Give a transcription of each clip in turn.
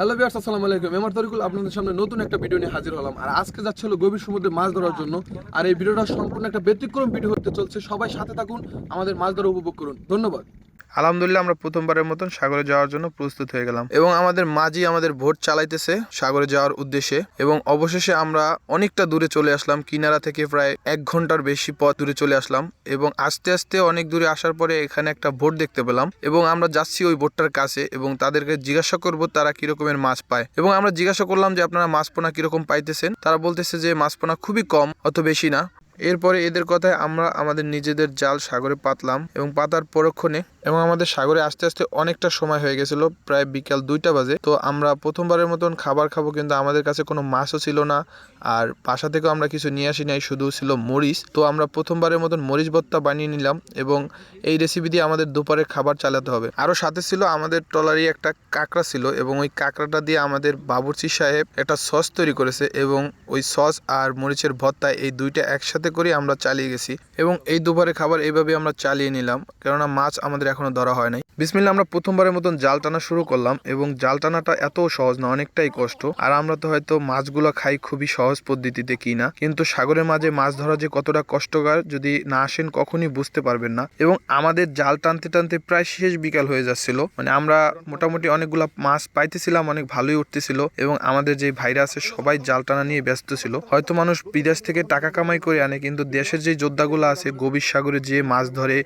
Hello বিয়ার্স আসসালামু আলাইকুম। আমার তরিকুল, আপনাদের সামনে নতুন একটা ভিডিও নিয়ে হাজির হলাম। আর আজকে যাচ্ছে হলো গভীর সমুদ্রে মাছ ধরার জন্য। আর এই ভিডিওটা সম্পূর্ণ একটা ব্যতিক্রম ভিডিও হতে চলছে। সবাই সাথে থাকুন, আমাদের মাছ ধরা উপভোগ করুন। ধন্যবাদ। আলহামদুলিল্লাহ আমরা প্রথমবারের মতন সাগরে যাওয়ার জন্য প্রস্তুত হয়ে গেলাম। এবং আমাদের মাঝি আমাদের ভোট চালাইতেছে সাগরে যাওয়ার উদ্দেশ্যে। এবং অবশেষে আমরা অনেকটা দূরে চলে আসলাম, কিনারা থেকে প্রায় এক ঘণ্টার বেশি পথ দূরে চলে আসলাম। এবং আস্তে আস্তে অনেক দূরে আসার পরে এখানে একটা ভোট দেখতে পেলাম। এবং আমরা যাচ্ছি ওই ভোটটার কাছে এবং তাদেরকে জিজ্ঞাসা করব তারা কি রকমের মাছ পায়। এবং আমরা জিজ্ঞাসা করলাম যে, আপনারা মাছ পোনা কীরকম পাইতেছেন? তারা বলতেছে যে মাছ পোনা খুবই কম, অত বেশি না। এরপরে এদের কথায় আমরা আমাদের নিজেদের জাল সাগরে পাতলাম এবং পাতার পরক্ষণে এবং আমাদের সাগরে আস্তে আস্তে অনেকটা সময় হয়ে গেছিল, প্রায় বিকাল দুইটা বাজে। তো আমরা প্রথমবারের মতন খাবার খাব, কিন্তু আমাদের কাছে কোনো মাছও ছিল না। আর বাসা থেকেও আমরা কিছু নিয়ে আসি নাই, শুধু ছিল মরিচ। তো আমরা প্রথমবারের মতন মরিচ ভর্তা বানিয়ে নিলাম এবং এই রেসিপি দিয়ে আমাদের দুপুরের খাবার চালাতে হবে। আরও সাথে ছিল আমাদের ট্রলারি একটা কাঁকড়া ছিল এবং ওই কাঁকড়াটা দিয়ে আমাদের বাবুর্চি সাহেব একটা সস তৈরি করেছে এবং ওই সস আর মরিচের ভর্তা এই দুইটা একসাথে করে আমরা চালিয়ে গেছি। এবং এই দুপুরে খাবার এইভাবে আমরা চালিয়ে নিলাম, কেননা মাছ আমাদের এখনও ধরা হয় নাই। বিসমিল্লা আমরা প্রথমবারের মতন জাল টানা শুরু করলাম এবং জাল টানাটা এত সহজ না, অনেকটাই কষ্ট। আর আমরা তো হয়তো মাছগুলো খাই খুবই সহজ পদ্ধতিতে কি না কিন্তু সাগরের মাঝে মাছ ধরা যে কতটা কষ্টকর যদি না আসেন কখনই বুঝতে পারবেন না। এবং আমাদের জাল টানতে টানতে প্রায় শেষ বিকাল হয়ে যাচ্ছিল। মানে আমরা মোটামুটি অনেকগুলো মাছ পাইতেছিলাম, অনেক ভালোই উঠতেছিল এবং আমাদের যে ভাইরা আছে সবাই জাল টানা নিয়ে ব্যস্ত ছিল। হয়তো মানুষ বিদেশ থেকে টাকা কামাই করে আনে, কিন্তু দেশের যে যোদ্ধাগুলো আছে, গভীর সাগরে যে মাছ ধরে,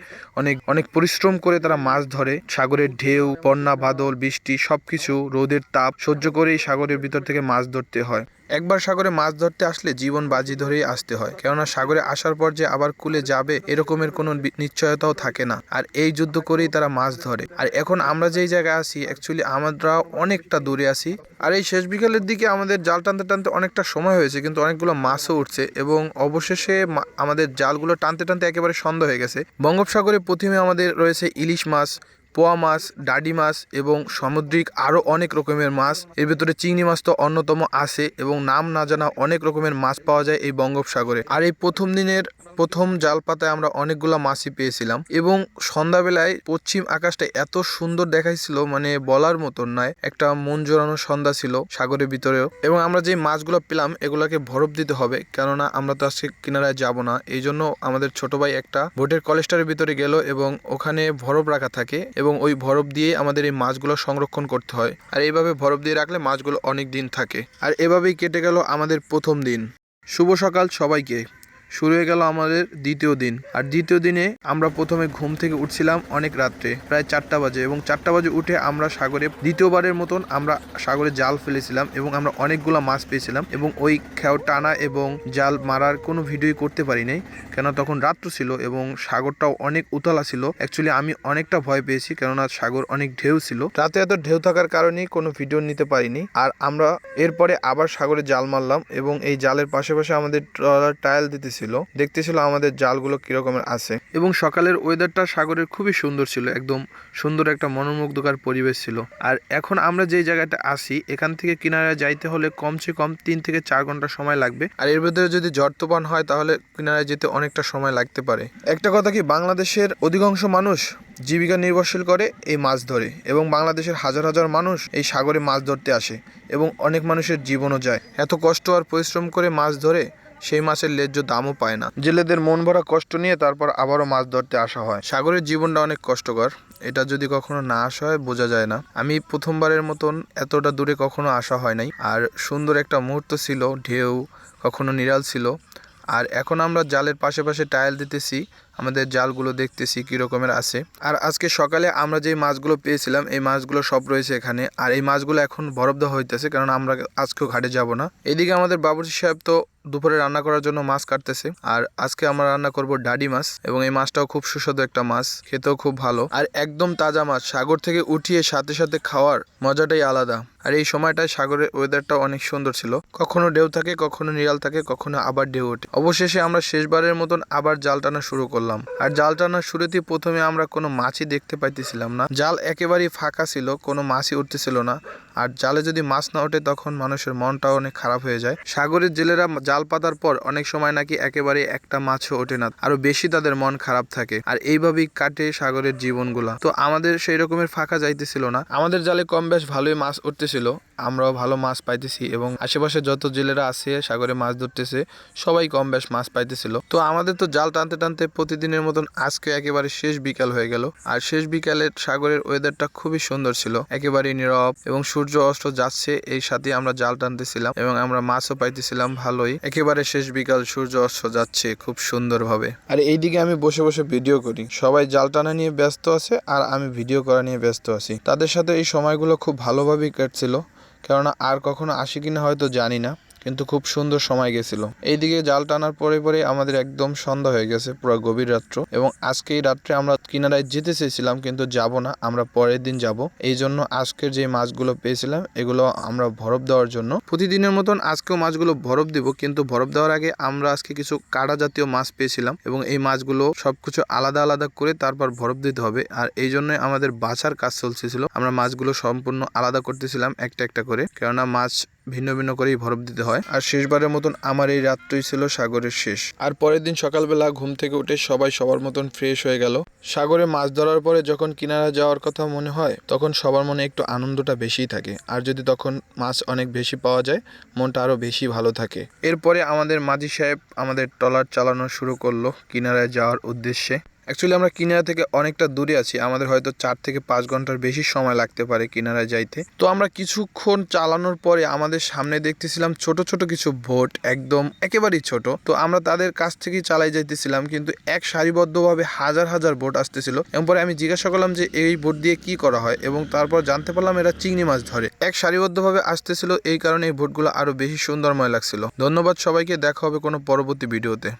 অনেক অনেক পরিশ্রম করে তারা মাছ ধরে সাগরের ঢেউ, বন্যা, বাদল, বৃষ্টি, সবকিছু রোদের তাপ সহ্য করেই সাগরের ভিতর থেকে মাছ ধরতে হয়। একবার সাগরে মাছ ধরতে আসলে জীবন বাজি ধরেই আসতে হয়, কেননা সাগরে আসার পর যে আবার কুলে যাবে এরকমের কোনো নিশ্চয়তাও থাকে না। আর এই যুদ্ধ করেই তারা মাছ ধরে। আর এখন আমরা যেই জায়গায় আছি অ্যাকচুয়ালি আমরা অনেকটা দূরে আছি। আর এই শেষ বিকালের দিকে আমাদের জাল টানতে টানতে অনেকটা সময় হয়েছে, কিন্তু অনেকগুলো মাছও উঠছে এবং অবশেষে আমাদের জালগুলো টানতে টানতে একেবারে সন্ধ্যা হয়ে গেছে। বঙ্গোপসাগরে প্রথমে আমাদের রয়েছে ইলিশ মাছ, পোয়া মাছ, ডাডি মাছ এবং সামুদ্রিক আরও অনেক রকমের মাছ। এর ভিতরে চিংড়ি মাছ তো অন্যতম আছে এবং নাম না জানা অনেক রকমের মাছ পাওয়া যায় এই বঙ্গোপসাগরে। আর এই প্রথম দিনের প্রথম জাল পাতায় আমরা অনেকগুলো মাছই পেয়েছিলাম এবং সন্ধ্যাবেলায় পশ্চিম আকাশটা এত সুন্দর দেখাইছিল মানে বলার মতন নয়, একটা মন জোড়ানো সন্ধ্যা ছিল সাগরের ভিতরেও। এবং আমরা যে মাছগুলো পেলাম, এগুলোকে বরফ দিতে হবে, কেননা আমরা তো আজকে কিনারায় যাব না। এই জন্য আমাদের ছোট ভাই একটা বোটের কলেস্টারের ভিতরে গেল এবং ওখানে বরফ রাখা থাকে এবং ওই বরফ দিয়ে আমাদের এই মাছগুলো সংরক্ষণ করতে হয়। আর এইভাবে বরফ দিয়ে রাখলে মাছগুলো অনেক দিন থাকে। আর এভাবেই কেটে গেল আমাদের প্রথম দিন। শুভ সকাল সবাইকে। শুরু হয়ে গেল আমাদের দ্বিতীয় দিন। আর দ্বিতীয় দিনে আমরা প্রথমে ঘুম থেকে উঠছিলাম অনেক রাত্রে, প্রায় চারটা বাজে। এবং চারটা বাজে উঠে আমরা সাগরে, দ্বিতীয়বারের মতন আমরা সাগরে জাল ফেলেছিলাম এবং আমরা অনেকগুলো মাছ পেয়েছিলাম এবং ওই খেও টানা এবং জাল মারার কোনো ভিডিওই করতে পারি নাই কেন তখন রাত্র ছিল এবং সাগরটাও অনেক উতলা ছিল। অ্যাকচুয়ালি আমি অনেকটা ভয় পেয়েছি, কেননা সাগর অনেক ঢেউ ছিল। রাতে এত ঢেউ থাকার কারণেই কোনো ভিডিও নিতে পারিনি। আর আমরা এরপরে আবার সাগরে জাল মারলাম এবং এই জালের পাশে পাশে আমাদের ট্রলার টায়াল দিতেছিল। দেখতেছিল আমাদের জালগুলো কিরকমের আছে। এবং সকালের ওয়েদারটা সাগরের খুবই সুন্দর ছিল, একদম সুন্দর একটা মনোমুগ্ধকর পরিবেশ ছিল। আর এখন আমরা যেই জায়গাটা আসি এখান থেকে কিনারায় যাইতে হলে কমসে কম তিন থেকে চার ঘণ্টা সময় লাগবে। আর এর ভিতরে যদি ঝড় তুফান হয়, তাহলে কিনারায় যেতে অনেকটা সময় লাগতে পারে। একটা কথা কি, বাংলাদেশের অধিকাংশ মানুষ জীবিকা নির্ভরশীল করে এই মাছ ধরে এবং বাংলাদেশের হাজার হাজার মানুষ এই সাগরে মাছ ধরতে আসে এবং অনেক মানুষের জীবনও যায়। এত কষ্ট আর পরিশ্রম করে মাছ ধরে সেই মাছের ন্যায্য দামও পায় না। জেলেদের মন ভরা কষ্ট নিয়ে তারপর আবারও মাছ ধরতে আসা হয়। সাগরের জীবনটা অনেক কষ্টকর। এটা যদি কখনো না আসা হয়, বোঝা যায় না। আমি প্রথমবারের মতন এতটা দূরে কখনো আসা হয় নাই। আর সুন্দর একটা মুহূর্ত ছিল, ঢেউ কখনো নিরাল ছিল। আর এখন আমরা জালের পাশে পাশে টায়াল দিতেছি। আমাদের জালগুলো দেখতেছি কী রকমের আছে। আর আজকে সকালে আমরা যে মাছগুলো পেয়েছিলাম, এই মাছগুলো সব রয়েছে এখানে। আর এই মাছগুলো এখন বরফ দেওয়া হইতেছে, কারণ আমরা আজকেও ঘাটে যাব না। এদিকে আমাদের বাবুর্চি সাহেব তো দুপুরে রান্না করার জন্য মাছ কাটতেছে। আর আজকে আমরা রান্না করব ডাডি মাছ, এবং এই মাছটাও খুব সুস্বাদু একটা মাছ, খেতেও খুব ভালো। আর একদম তাজা মাছ, সাগর থেকে উঠিয়ে সাথে সাথে খাওয়ার মজাটাই আলাদা। আর এই সময়টায় সাগরের ওয়েদারটা অনেক সুন্দর ছিল। কখনো ঢেউ থাকে, কখনো নিরাল থাকে, কখনো আবার ঢেউ ওঠে। অবশেষে আমরা শেষবারের মতন আবার জাল টানা শুরু করলাম। আর জাল টানার শুরুতেই প্রথমে আমরা কোনো মাছই দেখতে পাইতেছিলাম না। জাল একেবারেই ফাঁকা ছিল, কোনো মাছই উঠতেছিল না। আর জালে যদি মাছ না ওঠে, তখন মানুষের মনটাও অনেক খারাপ হয়ে যায়। সাগরের জেলেরা জাল পাতার পর অনেক সময় নাকি একেবারে একটা মাছও ওঠে না আরও বেশি তাদের মন খারাপ থাকে। আর এইভাবেই কাটে সাগরের জীবনগুলা। তো আমাদের সেই রকমের ফাঁকা যাইতেছিল না। আমাদের জালে কম বেশ ভালোই মাছ উঠতেছিল। আমরাও ভালো মাছ পাইতেছি এবং আশেপাশে যত জেলেরা আছে, সাগরে মাছ ধরতেছে, সবাই কম বেশ মাছ পাইতেছিল। তো আমাদের তো জাল টানতে টানতে প্রতিদিনের মতন আজকে একেবারে শেষ বিকাল হয়ে গেল। আর শেষ বিকালে সাগরের ওয়েদারটা খুবই সুন্দর ছিল। একেবারে নীরব এবং সূর্য অস্ত যাচ্ছে, এই সাথে আমরা জাল টানতেছিলাম এবং আমরা মাছও পাইতেছিলাম ভালোই। একেবারে শেষ বিকাল, সূর্য অস্ত যাচ্ছে খুব সুন্দরভাবে। আর এইদিকে আমি বসে বসে ভিডিও করি। সবাই জাল টানা নিয়ে ব্যস্ত আছে আর আমি ভিডিও করা নিয়ে ব্যস্ত আছি। তাদের সাথে এই সময়গুলো খুব ভালোভাবেই কাটছিল। কেননা আর কখনো আসি কিনা হয়তো জানি না। কিন্তু খুব সুন্দর সময় গেছিল। এইদিকে জাল টানার পরে পরে আমাদের একদম সন্ধ্যা হয়ে গেছে, পুরো গভীর রাত্র। এবং আজকে এই রাত্রে আমরা কিনারায় যেতে চেয়েছিলাম, কিন্তু যাব না, আমরা পরের দিন যাব। এই জন্য আজকের যে মাছগুলো পেয়েছিলাম, এগুলো আমরা বরফ দেওয়ার জন্য। প্রতিদিনের মতন আজকেও মাছগুলো বরফ দিব, কিন্তু বরফ দেওয়ার আগে আমরা আজকে কিছু কাটা জাতীয় মাছ পেয়েছিলাম। এবং এই মাছগুলো সবকিছু আলাদা আলাদা করে তারপর বরফ দিতে হবে। আর এই জন্য আমাদের বাছার কাজ চলতেছিল। আমরা মাছগুলো সম্পূর্ণ আলাদা করতেছিলাম, একটা একটা করে। কেননা মাছ ভিন্ন ভিন্ন করেই বরফ দিতে হয়। আর শেষবারের মতন আমার এই রাতটাই ছিল সাগরের শেষ। আর পরের দিন সকালবেলা ঘুম থেকে উঠে সবাই সবার মতন ফ্রেশ হয়ে গেল। সাগরে মাছ ধরার পরে যখন কিনারা যাওয়ার কথা মনে হয়, তখন সবার মনে একটু আনন্দটা বেশিই থাকে। আর যদি তখন মাছ অনেক বেশি পাওয়া যায়, মনটা আরও বেশি ভালো থাকে। এরপরে আমাদের মাঝি সাহেব আমাদের ট্রলার চালানো শুরু করল কিনারায় যাওয়ার উদ্দেশ্যে। অ্যাকচুয়ালি আমরা কিনারা থেকে অনেকটা দূরে আছি। আমাদের হয়তো চার থেকে পাঁচ ঘণ্টার বেশি সময় লাগতে পারে কিনারায় যাইতে। তো আমরা কিছুক্ষণ চালানোর পরে আমাদের সামনে দেখতেছিলাম ছোট ছোট কিছু ভোট একদম একেবারেই ছোট। তো আমরা তাদের কাছ থেকেই চালাই যাইতেছিলাম, কিন্তু এক সারিবদ্ধভাবে হাজার হাজার ভোট আসতেছিল। এবং পরে আমি জিজ্ঞাসা করলাম যে, এই ভোট দিয়ে কি করা হয়? এবং তারপর জানতে পারলাম এরা চিংড়ি মাছ ধরে। এক সারিবদ্ধভাবে আসতেছিল, এই কারণে এই ভোটগুলো আরও বেশি সুন্দরময় লাগছিল। ধন্যবাদ সবাইকে, দেখা হবে কোনো পরবর্তী ভিডিওতে।